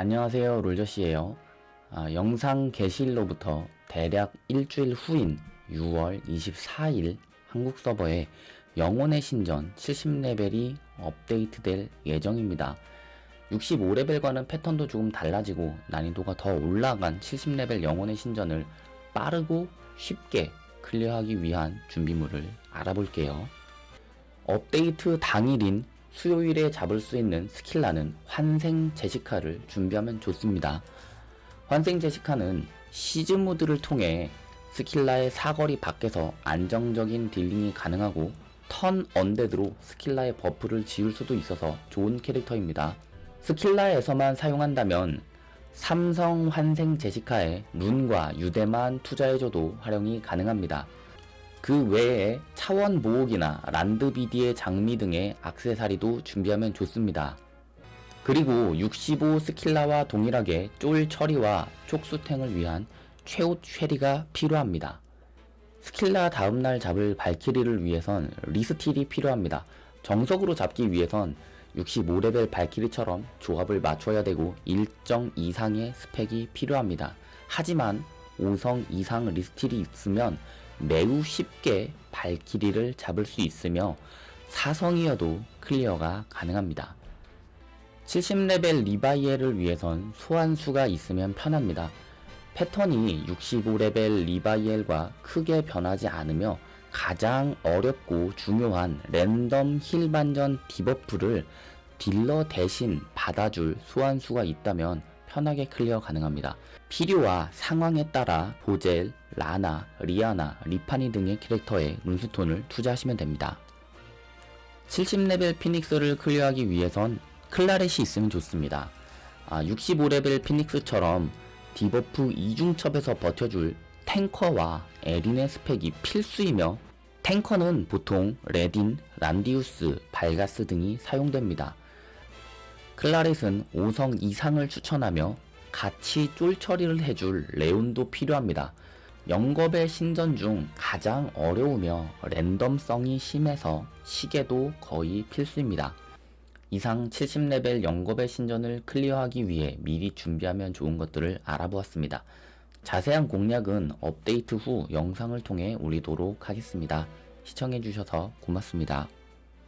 안녕하세요 롤저씨예요. 아, 영상 게시일로부터 대략 일주일 후인 6월 24일 한국 서버에 영혼의 신전 70레벨이 업데이트될 예정입니다. 65레벨과는 패턴도 조금 달라지고 난이도가 더 올라간 70레벨 영혼의 신전을 빠르고 쉽게 클리어하기 위한 준비물을 알아볼게요. 업데이트 당일인 수요일에 잡을 수 있는 스킬라는 환생 제시카를 준비하면 좋습니다. 환생 제시카는 시즈 모드를 통해 스킬라의 사거리 밖에서 안정적인 딜링이 가능하고 턴 언데드로 스킬라의 버프를 지울 수도 있어서 좋은 캐릭터입니다. 스킬라에서만 사용한다면 삼성 환생 제시카의 룬과 유대만 투자해줘도 활용이 가능합니다. 그 외에 차원 모옥이나 란드비디의 장미 등의 악세사리도 준비하면 좋습니다. 그리고 65 스킬라와 동일하게 쫄 처리와 촉수탱을 위한 최옷 쉐리가 필요합니다. 스킬라 다음날 잡을 발키리를 위해선 리스틸이 필요합니다. 정석으로 잡기 위해선 65레벨 발키리처럼 조합을 맞춰야 되고 일정 이상의 스펙이 필요합니다. 하지만 5성 이상 리스틸이 있으면 매우 쉽게 발키리를 잡을 수 있으며 4성이어도 클리어가 가능합니다. 70레벨 리바이엘을 위해선 소환수가 있으면 편합니다. 패턴이 65레벨 리바이엘과 크게 변하지 않으며 가장 어렵고 중요한 랜덤 힐 반전 디버프를 딜러 대신 받아줄 소환수가 있다면 편하게 클리어 가능합니다. 필요와 상황에 따라 보젤, 라나, 리아나, 리파니 등의 캐릭터에 룬스톤을 투자하시면 됩니다. 70레벨 피닉스를 클리어하기 위해선 클라렛이 있으면 좋습니다. 아, 65레벨 피닉스처럼 디버프 이중첩에서 버텨줄 탱커와 에린의 스펙이 필수이며 탱커는 보통 레딘, 란디우스, 발가스 등이 사용됩니다. 클라렛은 5성 이상을 추천하며 같이 쫄 처리를 해줄 레온도 필요합니다. 영겁의 신전 중 가장 어려우며 랜덤성이 심해서 시계도 거의 필수입니다. 이상 70레벨 영겁의 신전을 클리어하기 위해 미리 준비하면 좋은 것들을 알아보았습니다. 자세한 공략은 업데이트 후 영상을 통해 올리도록 하겠습니다. 시청해주셔서 고맙습니다.